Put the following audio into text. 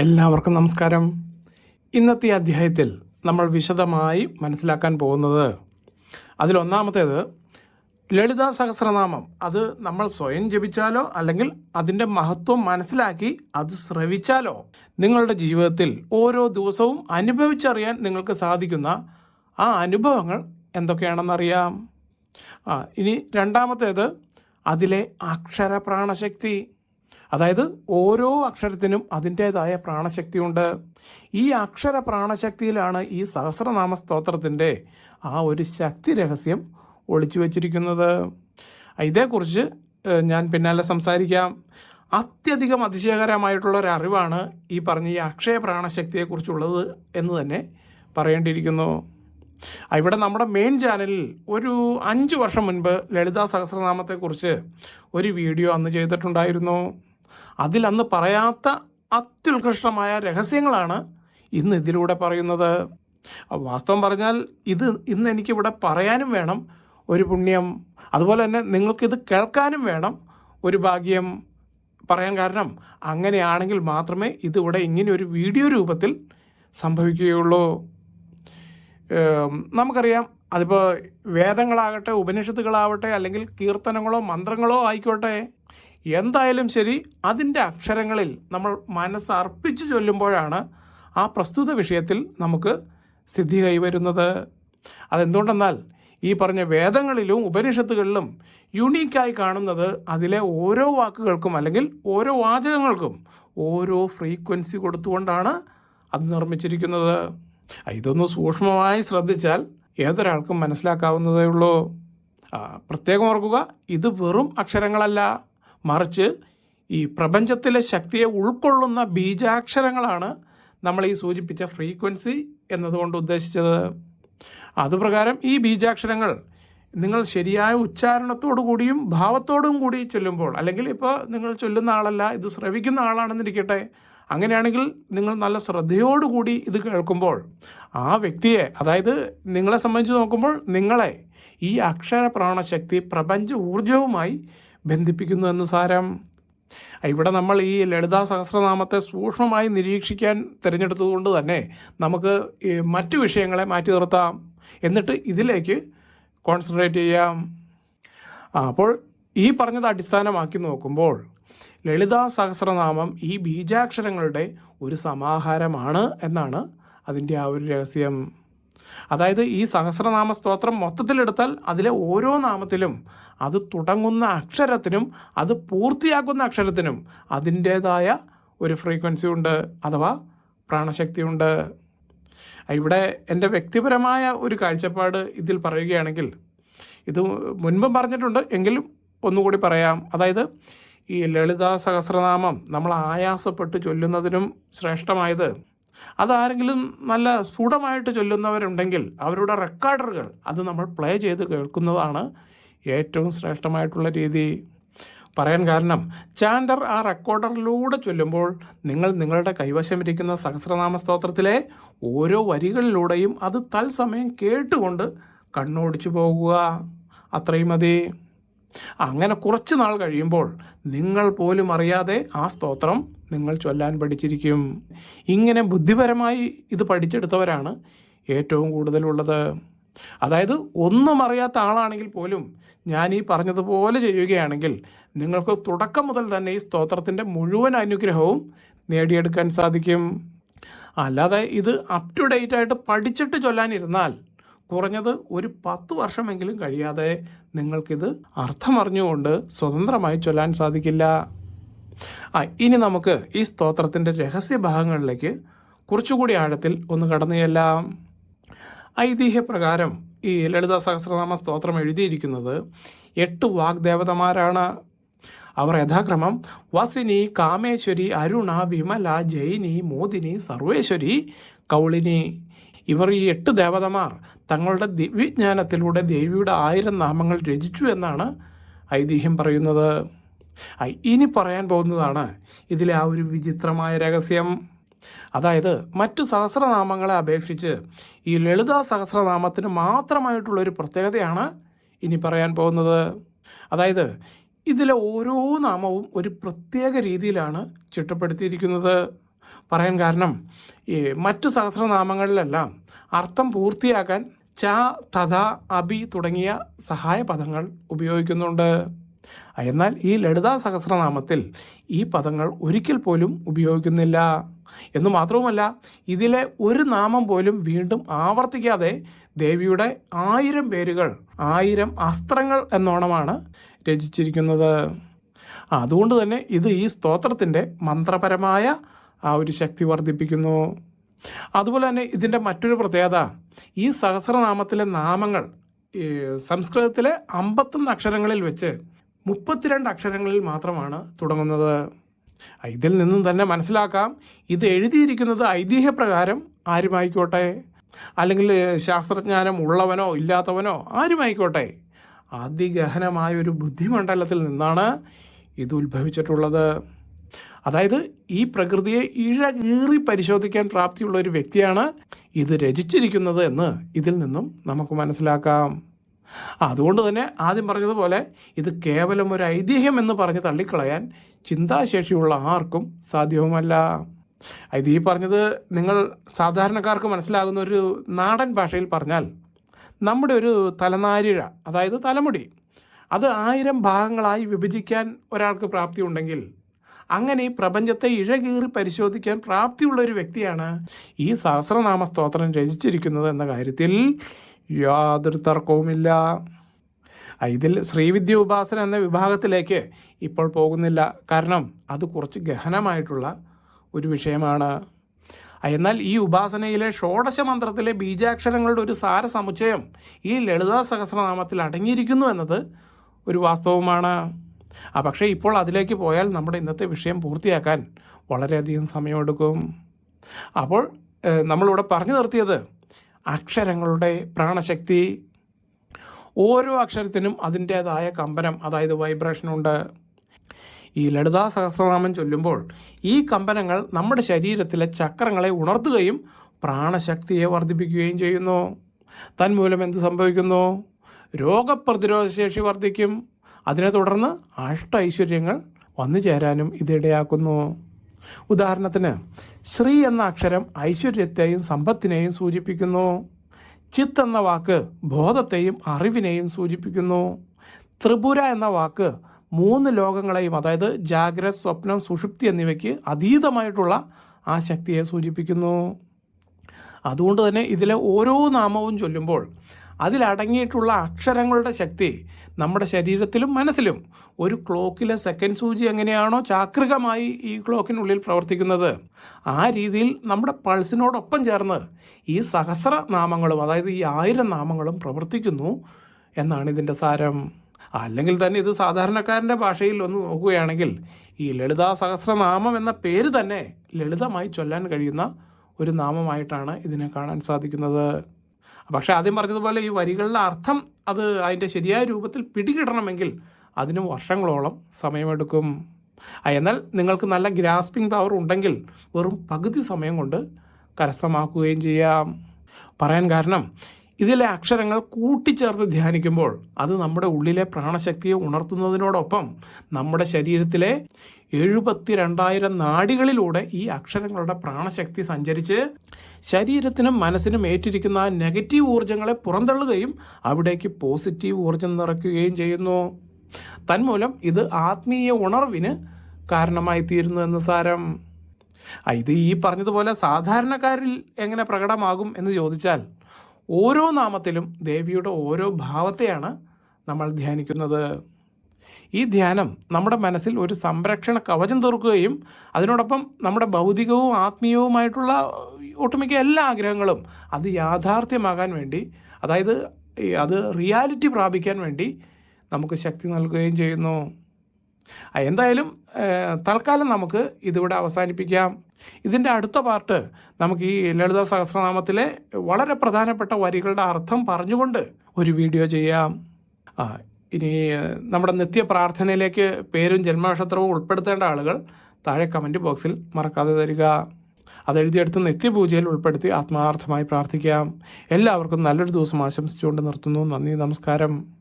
എല്ലാവർക്കും നമസ്കാരം. ഇന്നത്തെ അധ്യായത്തിൽ നമ്മൾ വിശദമായി മനസ്സിലാക്കാൻ പോകുന്നത് അതിലൊന്നാമത്തേത് ലളിതാ സഹസ്രനാമം. അത് നമ്മൾ സ്വയം ജപിച്ചാലോ അല്ലെങ്കിൽ അതിന്റെ മഹത്വം മനസ്സിലാക്കി അത് ശ്രവിച്ചാലോ? നിങ്ങളുടെ ജീവിതത്തിൽ ഓരോ ദിവസവും അനുഭവിച്ചറിയാൻ നിങ്ങൾക്ക് സാധിക്കുന്ന ആ അനുഭവങ്ങൾ എന്തൊക്കെയാണെന്നറിയാം? ആ ഇനി രണ്ടാമത്തേത് അതിലെ അക്ഷര പ്രാണശക്തി അതായത് ഓരോ അക്ഷരത്തിനും അതിന്റേതായ പ്രാണശക്തിയുണ്ട്. ഈ അക്ഷര പ്രാണശക്തിയിലാണ് ഈ സഹസ്രനാമ സ്തോത്രത്തിന്റെ ആ ഒരു ശക്തി രഹസ്യം ഒളിച്ചു വച്ചിരിക്കുന്നത്. ഇതേക്കുറിച്ച് ഞാൻ പിന്നാലെ സംസാരിക്കാം. അത്യധികം അതിശയകരമായിട്ടുള്ള ഒരു അറിവാണ് ഈ പറഞ്ഞ ഈ അക്ഷയ പ്രാണശക്തിയെക്കുറിച്ചുള്ളത് എന്ന് തന്നെ പറയേണ്ടിയിരിക്കുന്നു. ഇവിടെ നമ്മുടെ മെയിൻ ചാനലിൽ ഒരു അഞ്ച് വർഷം മുൻപ് ലളിതാ സഹസ്രനാമത്തെക്കുറിച്ച് ഒരു വീഡിയോ അന്ന് ചെയ്തിട്ടുണ്ടായിരുന്നു. അതിൽ അന്ന് പറയാത്ത അത്യുത്കൃഷ്ടമായ രഹസ്യങ്ങളാണ് ഇന്ന് ഇതിലൂടെ പറയുന്നത്. വാസ്തവം പറഞ്ഞാൽ ഇത് ഇന്ന് എനിക്കിവിടെ പറയാനും വേണം ഒരു പുണ്യം. അതുപോലെ തന്നെ നിങ്ങൾക്കിത് കേൾക്കാനും വേണം ഒരു ഭാഗ്യം പറയാൻ കാരണം അങ്ങനെയാണെങ്കിൽ മാത്രമേ ഇതിവിടെ ഇങ്ങനെ ഒരു വീഡിയോ രൂപത്തിൽ സംഭവിക്കുകയുള്ളൂ. നമുക്കറിയാം അതിപ്പോൾ വേദങ്ങളാകട്ടെ ഉപനിഷത്തുകളാവട്ടെ അല്ലെങ്കിൽ കീർത്തനങ്ങളോ മന്ത്രങ്ങളോ ആയിക്കോട്ടെ എന്തായാലും ശരി അതിന്റെ അക്ഷരങ്ങളിൽ നമ്മൾ മനസ്സർപ്പിച്ച് ചൊല്ലുമ്പോഴാണ് ആ പ്രസ്തുത വിഷയത്തിൽ നമുക്ക് സിദ്ധി കൈവരുന്നത്. അതെന്തുകൊണ്ടെന്നാൽ ഈ പറഞ്ഞ വേദങ്ങളിലും ഉപനിഷത്തുകളിലും യുണീക്കായി കാണുന്നത് അതിലെ ഓരോ വാക്കുകൾക്കും അല്ലെങ്കിൽ ഓരോ വാചകങ്ങൾക്കും ഓരോ ഫ്രീക്വൻസി കൊടുത്തുകൊണ്ടാണ് അത് നിർമ്മിച്ചിരിക്കുന്നത്. ഇതൊന്ന് സൂക്ഷ്മമായി ശ്രദ്ധിച്ചാൽ ഏതൊരാൾക്കും മനസ്സിലാക്കാവുന്നതേ ഉള്ളൂ. പ്രത്യേകം ഓർക്കുക ഇത് വെറും അക്ഷരങ്ങളല്ല. മറിച്ച് ഈ പ്രപഞ്ചത്തിലെ ശക്തിയെ ഉൾക്കൊള്ളുന്ന ബീജാക്ഷരങ്ങളാണ് നമ്മൾ ഈ സൂചിപ്പിച്ച ഫ്രീക്വൻസി എന്നതുകൊണ്ട് ഉദ്ദേശിച്ചത്. അതുപ്രകാരം ഈ ബീജാക്ഷരങ്ങൾ നിങ്ങൾ ശരിയായ ഉച്ചാരണത്തോടു കൂടിയും ഭാവത്തോടും കൂടി ചൊല്ലുമ്പോൾ അല്ലെങ്കിൽ ഇപ്പോൾ നിങ്ങൾ ചൊല്ലുന്ന ആളല്ല ഇത് ശ്രവിക്കുന്ന ആളാണെന്നിരിക്കട്ടെ അങ്ങനെയാണെങ്കിൽ നിങ്ങൾ നല്ല ശ്രദ്ധയോടുകൂടി ഇത് കേൾക്കുമ്പോൾ ആ വ്യക്തിയെ അതായത് നിങ്ങളെ സംബന്ധിച്ച് നോക്കുമ്പോൾ നിങ്ങളെ ഈ അക്ഷര പ്രാണശക്തി പ്രപഞ്ച ഊർജവുമായി ബന്ധിപ്പിക്കുന്നു എന്ന് സാരം. ഇവിടെ നമ്മൾ ഈ ലളിതാ സഹസ്രനാമത്തെ സൂക്ഷ്മമായി നിരീക്ഷിക്കാൻ തിരഞ്ഞെടുത്തതുകൊണ്ട് തന്നെ നമുക്ക് മറ്റു വിഷയങ്ങളെ മാറ്റി നിർത്താം. എന്നിട്ട് ഇതിലേക്ക് കോൺസെൻട്രേറ്റ് ചെയ്യാം. അപ്പോൾ ഈ പറഞ്ഞത് അടിസ്ഥാനമാക്കി നോക്കുമ്പോൾ ലളിതാ സഹസ്രനാമം ഈ ബീജാക്ഷരങ്ങളുടെ ഒരു സമാഹാരമാണ് എന്നാണ് അതിന്റെ ആ ഒരു രഹസ്യം. അതായത് ഈ സഹസ്രനാമ സ്തോത്രം മൊത്തത്തിലെടുത്താൽ അതിലെ ഓരോ നാമത്തിലും അത് തുടങ്ങുന്ന അക്ഷരത്തിനും അത് പൂർത്തിയാക്കുന്ന അക്ഷരത്തിനും അതിന്റേതായ ഒരു ഫ്രീക്വൻസി ഉണ്ട് അഥവാ പ്രാണശക്തിയുണ്ട് ഇവിടെ എന്റെ വ്യക്തിപരമായ ഒരു കാഴ്ചപ്പാട് ഇതിൽ പറയുകയാണെങ്കിൽ ഇത് മുൻപും പറഞ്ഞിട്ടുണ്ട് എങ്കിലും ഒന്നുകൂടി പറയാം. അതായത് ഈ ലളിത സഹസ്രനാമം നമ്മൾ ആയാസപ്പെട്ട് ചൊല്ലുന്നതിനും ശ്രേഷ്ഠമായത് അതാരെങ്കിലും നല്ല സ്ഫുടമായിട്ട് ചൊല്ലുന്നവരുണ്ടെങ്കിൽ അവരുടെ റെക്കോർഡറുകൾ അത് നമ്മൾ പ്ലേ ചെയ്ത് കേൾക്കുന്നതാണ് ഏറ്റവും ശ്രേഷ്ഠമായിട്ടുള്ള രീതി. പറയാൻ കാരണം ചാൻഡർ ആ റെക്കോർഡറിലൂടെ ചൊല്ലുമ്പോൾ നിങ്ങൾ നിങ്ങളുടെ കൈവശം ഇരിക്കുന്ന സഹസ്രനാമ സ്തോത്രത്തിലെ ഓരോ വരികളിലൂടെയും അത് തൽസമയം കേട്ടുകൊണ്ട് കണ്ണോടിച്ചു പോകുക. അത്രയും മതി. അങ്ങനെ കുറച്ച് നാൾ കഴിയുമ്പോൾ നിങ്ങൾ പോലും അറിയാതെ ആ സ്തോത്രം നിങ്ങൾ ചൊല്ലാൻ പഠിച്ചിരിക്കും. ഇങ്ങനെ ബുദ്ധിപരമായി ഇത് പഠിച്ചെടുത്തവരാണ് ഏറ്റവും കൂടുതലുള്ളത്. അതായത് ഒന്നും അറിയാത്ത ആളാണെങ്കിൽ പോലും ഞാൻ ഈ പറഞ്ഞതുപോലെ ചെയ്യുകയാണെങ്കിൽ നിങ്ങൾക്ക് തുടക്കം മുതൽ തന്നെ ഈ സ്തോത്രത്തിന്റെ മുഴുവൻ അനുഗ്രഹവും നേടിയെടുക്കാൻ സാധിക്കും. അല്ലാതെ ഇത് അപ് ടു ഡേറ്റ് ആയിട്ട് പഠിച്ചിട്ട് ചൊല്ലാനിരുന്നാൽ കുറഞ്ഞത് ഒരു പത്ത് വർഷമെങ്കിലും കഴിയാതെ നിങ്ങൾക്കിത് അർത്ഥമറിഞ്ഞുകൊണ്ട് സ്വതന്ത്രമായി ചൊല്ലാൻ സാധിക്കില്ല. ആ ഇനി നമുക്ക് ഈ സ്തോത്രത്തിന്റെ രഹസ്യ ഭാഗങ്ങളിലേക്ക് കുറച്ചുകൂടി ആഴത്തിൽ ഒന്ന് കടന്നു ചെല്ലാം. ഐതിഹ്യപ്രകാരം ഈ ലളിത സഹസ്രനാമ സ്തോത്രം എഴുതിയിരിക്കുന്നത് എട്ട് വാഗ്ദേവതമാരാണ്. അവർ യഥാക്രമം വസിനി കാമേശ്വരി അരുണ വിമല ജൈനി മോദിനി സർവേശ്വരി കൗളിനി ഇവർ ഈ എട്ട് ദേവതമാർ തങ്ങളുടെ ദിവ്യജ്ഞാനത്തിലൂടെ ദേവിയുടെ ആയിരം നാമങ്ങൾ രചിച്ചു എന്നാണ് ഐതിഹ്യം പറയുന്നത്. ഇനി പറയാൻ പോകുന്നതാണ് ഇതിലെ ആ ഒരു വിചിത്രമായ രഹസ്യം. അതായത് മറ്റു സഹസ്രനാമങ്ങളെ അപേക്ഷിച്ച് ഈ ലളിത സഹസ്രനാമത്തിന് മാത്രമായിട്ടുള്ള ഒരു പ്രത്യേകതയാണ് ഇനി പറയാൻ പോകുന്നത്. അതായത് ഇതിലെ ഓരോ നാമവും ഒരു പ്രത്യേക രീതിയിലാണ് ചിട്ടപ്പെടുത്തിയിരിക്കുന്നത്. പറയാൻ കാരണം ഈ മറ്റ് സഹസ്രനാമങ്ങളിലെല്ലാം അർത്ഥം പൂർത്തിയാക്കാൻ ച തഥ അബി തുടങ്ങിയ സഹായ പദങ്ങൾ ഉപയോഗിക്കുന്നുണ്ട്. എന്നാൽ ഈ ലളിതാ സഹസ്രനാമത്തിൽ ഈ പദങ്ങൾ ഒരിക്കൽ പോലും ഉപയോഗിക്കുന്നില്ല. എന്ന് മാത്രവുമല്ല ഇതിലെ ഒരു നാമം പോലും വീണ്ടും ആവർത്തിക്കാതെ ദേവിയുടെ ആയിരം പേരുകൾ ആയിരം അസ്ത്രങ്ങൾ എന്നോണമാണ് രചിച്ചിരിക്കുന്നത്. അതുകൊണ്ട് തന്നെ ഇത് ഈ സ്തോത്രത്തിന്റെ മന്ത്രപരമായ ആ ഒരു ശക്തി വർദ്ധിപ്പിക്കുന്നു. അതുപോലെ തന്നെ ഇതിന്റെ മറ്റൊരു പ്രത്യേകത ഈ സഹസ്രനാമത്തിലെ നാമങ്ങൾ സംസ്കൃതത്തിലെ അമ്പത്തൊന്ന് അക്ഷരങ്ങളിൽ വെച്ച് മുപ്പത്തിരണ്ട് അക്ഷരങ്ങളിൽ മാത്രമാണ് തുടങ്ങുന്നത്. ഇതിൽ നിന്നും തന്നെ മനസ്സിലാക്കാം ഇത് എഴുതിയിരിക്കുന്നത് ഐതിഹ്യപ്രകാരം ആരുമായിക്കോട്ടെ? അല്ലെങ്കിൽ ശാസ്ത്രജ്ഞാനം ഉള്ളവനോ ഇല്ലാത്തവനോ ആരുമായിക്കോട്ടെ? അതിഗഹനമായ ഒരു ബുദ്ധിമണ്ഡലത്തിൽ നിന്നാണ് ഇത് ഉത്ഭവിച്ചിട്ടുള്ളത്. അതായത് ഈ പ്രകൃതിയെ ഇഴകീറി പരിശോധിക്കാൻ പ്രാപ്തിയുള്ള ഒരു വ്യക്തിയാണ് ഇത് രചിച്ചിരിക്കുന്നത് എന്ന് ഇതിൽ നിന്നും നമുക്ക് മനസ്സിലാക്കാം. അതുകൊണ്ട് തന്നെ ആദ്യം പറഞ്ഞതുപോലെ ഇത് കേവലം ഒരു ഐതിഹ്യം എന്ന് പറഞ്ഞ് തള്ളിക്കളയാൻ ചിന്താശേഷിയുള്ള ആർക്കും സാധ്യവുമല്ല. ഇത് ഈ പറഞ്ഞത് നിങ്ങൾ സാധാരണക്കാർക്ക് മനസ്സിലാകുന്ന ഒരു നാടൻ ഭാഷയിൽ പറഞ്ഞാൽ നമ്മുടെ ഒരു തലനാരിഴ അതായത് തലമുടി അത് ആയിരം ഭാഗങ്ങളായി വിഭജിക്കാൻ ഒരാൾക്ക് പ്രാപ്തി ഉണ്ടെങ്കിൽ അങ്ങനെ പ്രപഞ്ചത്തെ ഇഴകീറി പരിശോധിക്കാൻ പ്രാപ്തിയുള്ള ഒരു വ്യക്തിയാണ് ഈ സഹസ്രനാമ സ്തോത്രം രചിച്ചിരിക്കുന്നത് എന്ന കാര്യത്തിൽ യാതൊരു തർക്കവുമില്ല. ഇതിൽ ശ്രീവിദ്യ ഉപാസന എന്ന വിഭാഗത്തിലേക്ക് ഇപ്പോൾ പോകുന്നില്ല. കാരണം അത് കുറച്ച് ഗഹനമായിട്ടുള്ള ഒരു വിഷയമാണ്. എന്നാൽ ഈ ഉപാസനയിലെ ഷോഡശ മന്ത്രത്തിലെ ബീജാക്ഷരങ്ങളുടെ ഒരു സാര സമുച്ചയം ഈ ലളിതാ സഹസ്രനാമത്തിൽ അടങ്ങിയിരിക്കുന്നു എന്നത് ഒരു വാസ്തവമാണ് ആ പക്ഷേ ഇപ്പോൾ അതിലേക്ക് പോയാൽ നമ്മുടെ ഇന്നത്തെ വിഷയം പൂർത്തിയാക്കാൻ വളരെയധികം സമയമെടുക്കും. അപ്പോൾ നമ്മളിവിടെ പറഞ്ഞു നിർത്തിയത് അക്ഷരങ്ങളുടെ പ്രാണശക്തി. ഓരോ അക്ഷരത്തിനും അതിന്റേതായ കമ്പനം അതായത് വൈബ്രേഷനുണ്ട് ഈ ലളിതാ സഹസ്രനാമം ചൊല്ലുമ്പോൾ ഈ കമ്പനങ്ങൾ നമ്മുടെ ശരീരത്തിലെ ചക്രങ്ങളെ ഉണർത്തുകയും പ്രാണശക്തിയെ വർദ്ധിപ്പിക്കുകയും ചെയ്യുന്നു. തന്മൂലം എന്ത് സംഭവിക്കുന്നു? രോഗപ്രതിരോധ ശേഷി വർദ്ധിക്കും. അതിനെ തുടർന്ന് അഷ്ട ഐശ്വര്യങ്ങൾ വന്നു ചേരാനും ഇതിടയാക്കുന്നു. ഉദാഹരണത്തിന് ശ്രീ എന്ന അക്ഷരം ഐശ്വര്യത്തെയും സമ്പത്തിനെയും സൂചിപ്പിക്കുന്നു. ചിത്ത് എന്ന വാക്ക് ബോധത്തെയും അറിവിനെയും സൂചിപ്പിക്കുന്നു. ത്രിപുര എന്ന വാക്ക് മൂന്ന് ലോകങ്ങളെയും അതായത് ജാഗ്രത സ്വപ്നം സുഷുപ്തി എന്നിവയ്ക്ക് അതീതമായിട്ടുള്ള ആ ശക്തിയെ സൂചിപ്പിക്കുന്നു. അതുകൊണ്ട് തന്നെ ഇതിലെ ഓരോ നാമവും ചൊല്ലുമ്പോൾ അതിലടങ്ങിയിട്ടുള്ള അക്ഷരങ്ങളുടെ ശക്തി നമ്മുടെ ശരീരത്തിലും മനസ്സിലും. ഒരു ക്ലോക്കിലെ സെക്കൻഡ് സൂചി എങ്ങനെയാണോ ചാക്രികമായി ഈ ക്ലോക്കിനുള്ളിൽ പ്രവർത്തിക്കുന്നത്. ആ രീതിയിൽ നമ്മുടെ പൾസിനോടൊപ്പം ചേർന്ന് ഈ സഹസ്ര നാമങ്ങളും അതായത് ഈ ആയിരം നാമങ്ങളും പ്രവർത്തിക്കുന്നു എന്നാണ് ഇതിന്റെ സാരം. അല്ലെങ്കിൽ തന്നെ ഇത് സാധാരണക്കാരന്റെ ഭാഷയിൽ ഒന്ന് നോക്കുകയാണെങ്കിൽ ഈ ലളിതാ സഹസ്രനാമം എന്ന പേര് തന്നെ ലളിതമായി ചൊല്ലാൻ കഴിയുന്ന ഒരു നാമമായിട്ടാണ് ഇതിനെ കാണാൻ സാധിക്കുന്നത്. പക്ഷേ ആദ്യം പറഞ്ഞതുപോലെ ഈ വരികളുടെ അർത്ഥം അത് അതിന്റെ ശരിയായ രൂപത്തിൽ പിടികിടണമെങ്കിൽ അതിന് വർഷങ്ങളോളം സമയമെടുക്കും. എന്നാൽ നിങ്ങൾക്ക് നല്ല ഗ്രാസ്പിംഗ് പവർ ഉണ്ടെങ്കിൽ വെറും പകുതി സമയം കൊണ്ട് കരസ്ഥമാക്കുകയും ചെയ്യാം. പറയാൻ കാരണം ഇതിലെ അക്ഷരങ്ങൾ കൂട്ടിച്ചേർത്ത് ധ്യാനിക്കുമ്പോൾ അത് നമ്മുടെ ഉള്ളിലെ പ്രാണശക്തിയെ ഉണർത്തുന്നതിനോടൊപ്പം നമ്മുടെ ശരീരത്തിലെ എഴുപത്തി രണ്ടായിരം നാടികളിലൂടെ ഈ അക്ഷരങ്ങളുടെ പ്രാണശക്തി സഞ്ചരിച്ച് ശരീരത്തിനും മനസ്സിനും ഏറ്റിരിക്കുന്ന നെഗറ്റീവ് ഊർജങ്ങളെ പുറന്തള്ളുകയും അവിടേക്ക് പോസിറ്റീവ് ഊർജം നിറയ്ക്കുകയും ചെയ്യുന്നു. തന്മൂലം ഇത് ആത്മീയ ഉണർവിന് കാരണമായി തീരുന്നു എന്ന് സാരം. ഇത് ഈ പറഞ്ഞതുപോലെ സാധാരണക്കാരിൽ എങ്ങനെ പ്രകടമാകും എന്ന് ചോദിച്ചാൽ ഓരോ നാമത്തിലും ദേവിയുടെ ഓരോ ഭാവത്തെയാണ് നമ്മൾ ധ്യാനിക്കുന്നത്. ഈ ധ്യാനം നമ്മുടെ മനസ്സിൽ ഒരു സംരക്ഷണ കവചം തീർക്കുകയും അതിനോടൊപ്പം നമ്മുടെ ഭൗതികവും ആത്മീയവുമായിട്ടുള്ള ഒട്ടുമിക്ക എല്ലാ ആഗ്രഹങ്ങളും അത് യാഥാർത്ഥ്യമാകാൻ വേണ്ടി അതായത് അത് റിയാലിറ്റി പ്രാപിക്കാൻ വേണ്ടി നമുക്ക് ശക്തി നൽകുകയും ചെയ്യുന്നു. എന്തായാലും തൽക്കാലം നമുക്ക് ഇതിവിടെ അവസാനിപ്പിക്കാം. ഇതിന്റെ അടുത്ത പാർട്ട് നമുക്ക് ഈ ലളിത സഹസ്രനാമത്തിലെ വളരെ പ്രധാനപ്പെട്ട വരികളുടെ അർത്ഥം പറഞ്ഞുകൊണ്ട് ഒരു വീഡിയോ ചെയ്യാം. ആ ഇനി നമ്മുടെ നിത്യ പ്രാർത്ഥനയിലേക്ക് പേരും ജന്മനക്ഷത്രവും ഉൾപ്പെടുത്തേണ്ട ആളുകൾ താഴെ കമന്റ് ബോക്സിൽ മറക്കാതെ തരിക. അതെഴുതിയെടുത്ത് നിത്യപൂജയിൽ ഉൾപ്പെടുത്തി ആത്മാർത്ഥമായി പ്രാർത്ഥിക്കാം. എല്ലാവർക്കും നല്ലൊരു ദിവസം ആശംസിച്ചുകൊണ്ട് നിർത്തുന്നു. നന്ദി നമസ്കാരം.